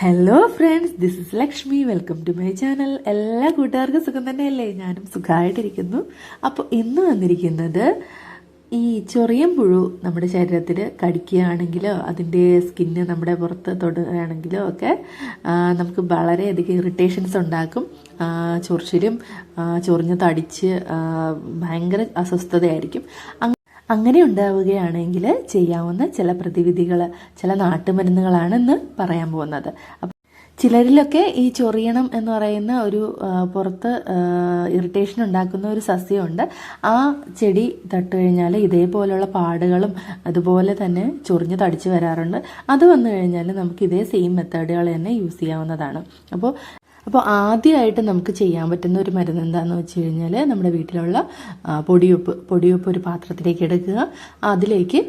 Hello friends this is Lakshmi welcome to my channel എല്ലാ കൂട്ടുകാർക്കും സുഖം തന്നെയല്ലേ? ഞാനും സുഖമായിട്ടിരിക്കുന്നു. അപ്പോൾ ഇന്ന് വന്നിരിക്കുന്നത് ഈ ചൊറിയൻ പുഴു നമ്മുടെ ശരീരത്തിൽ കടിക്കുകയാണെങ്കിലോ അതിന്റെ സ്കിന്ന് നമ്മുടെ പുറത്ത് തൊടുകയാണെങ്കിലോ ഒക്കെ നമുക്ക് വളരെയധികം ഇറിറ്റേഷൻസ് ഉണ്ടാക്കും. ചൊറിച്ചിലും ചൊറിഞ്ഞ് തടിച്ച് ഭയങ്കര അസ്വസ്ഥതയായിരിക്കും. അങ്ങനെ ഉണ്ടാവുകയാണെങ്കിൽ ചെയ്യാവുന്ന ചില പ്രതിവിധികൾ ചില നാട്ടുമരുന്നുകളാണെന്ന് പറയാൻ പോകുന്നത്. ചിലരിലൊക്കെ ഈ ചൊറിയണം എന്ന് പറയുന്ന ഒരു പുറത്ത് ഇറിറ്റേഷൻ ഉണ്ടാക്കുന്ന ഒരു സസ്യമുണ്ട്. ആ ചെടി തട്ടുകഴിഞ്ഞാൽ ഇതേപോലുള്ള പാടുകളും അതുപോലെ തന്നെ ചൊറിഞ്ഞ് തടിച്ചു വരാറുണ്ട്. അത് വന്നു കഴിഞ്ഞാൽ നമുക്ക് ഇതേ സെയിം മെത്തേഡുകൾ തന്നെ യൂസ് ചെയ്യാവുന്നതാണ്. അപ്പോൾ അപ്പോൾ ആദ്യമായിട്ട് നമുക്ക് ചെയ്യാൻ പറ്റുന്ന ഒരു മരുന്ന് എന്താണെന്ന് വെച്ച് കഴിഞ്ഞാൽ നമ്മുടെ വീട്ടിലുള്ള പൊടിയുപ്പ് പൊടിയുപ്പ് ഒരു പാത്രത്തിലേക്ക് എടുക്കുക. അതിലേക്ക്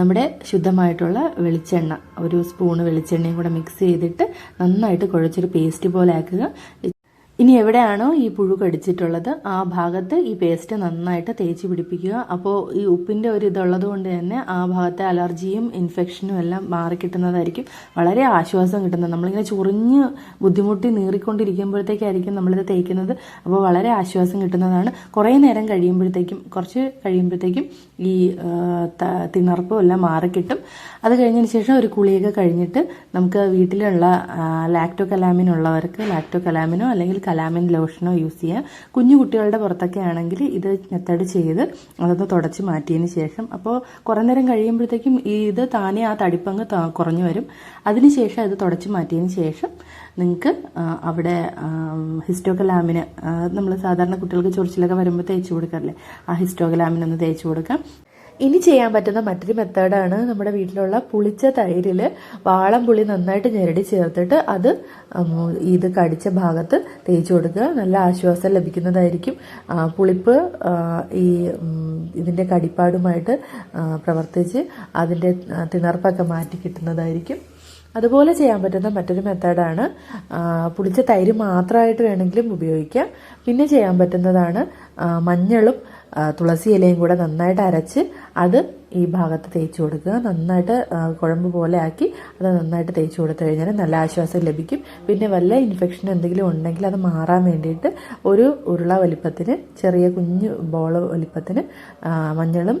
നമ്മുടെ ശുദ്ധമായിട്ടുള്ള വെളിച്ചെണ്ണ ഒരു സ്പൂണ് വെളിച്ചെണ്ണയും കൂടെ മിക്സ് ചെയ്തിട്ട് നന്നായിട്ട് കുഴച്ചൊരു പേസ്റ്റ് പോലെ ആക്കുക. ഇനി എവിടെയാണോ ഈ പുഴു കടിച്ചിട്ടുള്ളത് ആ ഭാഗത്ത് ഈ പേസ്റ്റ് നന്നായിട്ട് തേച്ച് പിടിപ്പിക്കുക. അപ്പോൾ ഈ ഉപ്പിന്റെ ഒരു ഇതുള്ളത് കൊണ്ട് തന്നെ ആ ഭാഗത്തെ അലർജിയും ഇൻഫെക്ഷനും എല്ലാം മാറിക്കിട്ടുന്നതായിരിക്കും വളരെ ആശ്വാസം കിട്ടുന്നത്. നമ്മളിങ്ങനെ ചൊറിഞ്ഞ് ബുദ്ധിമുട്ടി നീറിക്കൊണ്ടിരിക്കുമ്പോഴത്തേക്കായിരിക്കും നമ്മളിത് തേക്കുന്നത്. അപ്പോൾ വളരെ ആശ്വാസം കിട്ടുന്നതാണ്. കുറേ നേരം കഴിയുമ്പോഴത്തേക്കും കുറച്ച് കഴിയുമ്പോഴത്തേക്കും ഈ തിണർപ്പും എല്ലാം മാറിക്കിട്ടും അത് കഴിഞ്ഞതിന് ശേഷം ഒരു കുളിയൊക്കെ കഴിഞ്ഞിട്ട് നമുക്ക് വീട്ടിലുള്ള ലാക്ടോ കലാമിനുള്ളവർക്ക് ലാക്ടോ കലാമിനോ അല്ലെങ്കിൽ കലാമിൻ ലോഷനോ യൂസ് ചെയ്യുക കുഞ്ഞു കുട്ടികളുടെ പുറത്തൊക്കെ ആണെങ്കിൽ ഇത് മെത്തേഡ് ചെയ്ത് അതൊന്ന് തുടച്ച് മാറ്റിയതിന് ശേഷം അപ്പോൾ കുറേ നേരം കഴിയുമ്പോഴത്തേക്കും ഇത് താനേ ആ തടിപ്പങ്ങ് കുറഞ്ഞു വരും. അതിനുശേഷം ഇത് തുടച്ച് മാറ്റിയതിന് ശേഷം നിങ്ങൾക്ക് അവിടെ ഹിസ്റ്റോകലാമിന് നമ്മൾ സാധാരണ കുട്ടികൾക്ക് ചൊറിച്ചിലൊക്കെ വരുമ്പോൾ തേച്ച് കൊടുക്കാറില്ലേ? ആ ഹിസ്റ്റോകലാമിനൊന്ന് തേച്ച് കൊടുക്കാം. ഇനി ചെയ്യാൻ പറ്റുന്ന മറ്റൊരു മെത്തേഡാണ് നമ്മുടെ വീട്ടിലുള്ള പുളിച്ച തൈരിൽ വാളം പുളി നന്നായിട്ട് ഞെരടി ചേർത്തിട്ട് അത് ഇത് കടിച്ച ഭാഗത്ത് തേച്ച് കൊടുക്കുക. നല്ല ആശ്വാസം ലഭിക്കുന്നതായിരിക്കും. പുളിപ്പ് ഈ ഇതിന്റെ കടിപ്പാടുമായിട്ട് പ്രവർത്തിച്ച് അതിന്റെ തിണർപ്പൊക്കെ മാറ്റി കിട്ടുന്നതായിരിക്കും. അതുപോലെ ചെയ്യാൻ പറ്റുന്ന മറ്റൊരു മെത്തേഡാണ് പുളിച്ച തൈര് മാത്രമായിട്ട് വേണമെങ്കിലും ഉപയോഗിക്കാം. പിന്നെ ചെയ്യാൻ പറ്റുന്നതാണ് മഞ്ഞളും തുളസി ഇലയും കൂടെ നന്നായിട്ട് അരച്ച് അത് ഈ ഭാഗത്ത് തേച്ച് കൊടുക്കുക. നന്നായിട്ട് കുഴമ്പ് പോലെ ആക്കി അത് നന്നായിട്ട് തേച്ച് കൊടുത്തു കഴിഞ്ഞാൽ നല്ല ആശ്വാസം ലഭിക്കും. പിന്നെ വല്ല ഇൻഫെക്ഷൻ എന്തെങ്കിലും ഉണ്ടെങ്കിൽ അത് മാറാൻ വേണ്ടിയിട്ട് ഒരു ഉരുള വലിപ്പത്തിന് ചെറിയ കുഞ്ഞ് ബോൾ വലിപ്പത്തിന് മഞ്ഞളും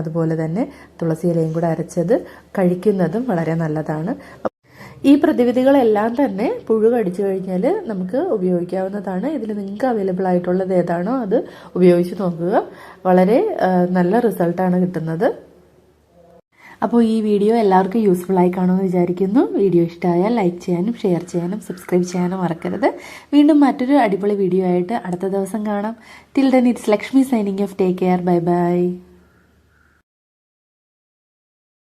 അതുപോലെ തന്നെ തുളസി ഇലയും കൂടെ അരച്ചത് കഴിക്കുന്നതും വളരെ നല്ലതാണ്. ഈ പ്രതിവിധികളെല്ലാം തന്നെ പുഴു കടിച്ചു കഴിഞ്ഞാൽ നമുക്ക് ഉപയോഗിക്കാവുന്നതാണ്. ഇതിൽ നിങ്ങൾക്ക് അവൈലബിൾ ആയിട്ടുള്ളത് ഏതാണോ അത് ഉപയോഗിച്ച് നോക്കുക. വളരെ നല്ല റിസൾട്ടാണ് കിട്ടുന്നത്. അപ്പോൾ ഈ വീഡിയോ എല്ലാവർക്കും യൂസ്ഫുൾ ആയി കാണുമെന്ന് വിചാരിക്കുന്നു. വീഡിയോ ഇഷ്ടമായാൽ ലൈക്ക് ചെയ്യാനും ഷെയർ ചെയ്യാനും സബ്സ്ക്രൈബ് ചെയ്യാനും മറക്കരുത്. വീണ്ടും മറ്റൊരു അടിപൊളി വീഡിയോ ആയിട്ട് അടുത്ത ദിവസം കാണാം. Till then it's Lakshmi signing off take care bye bye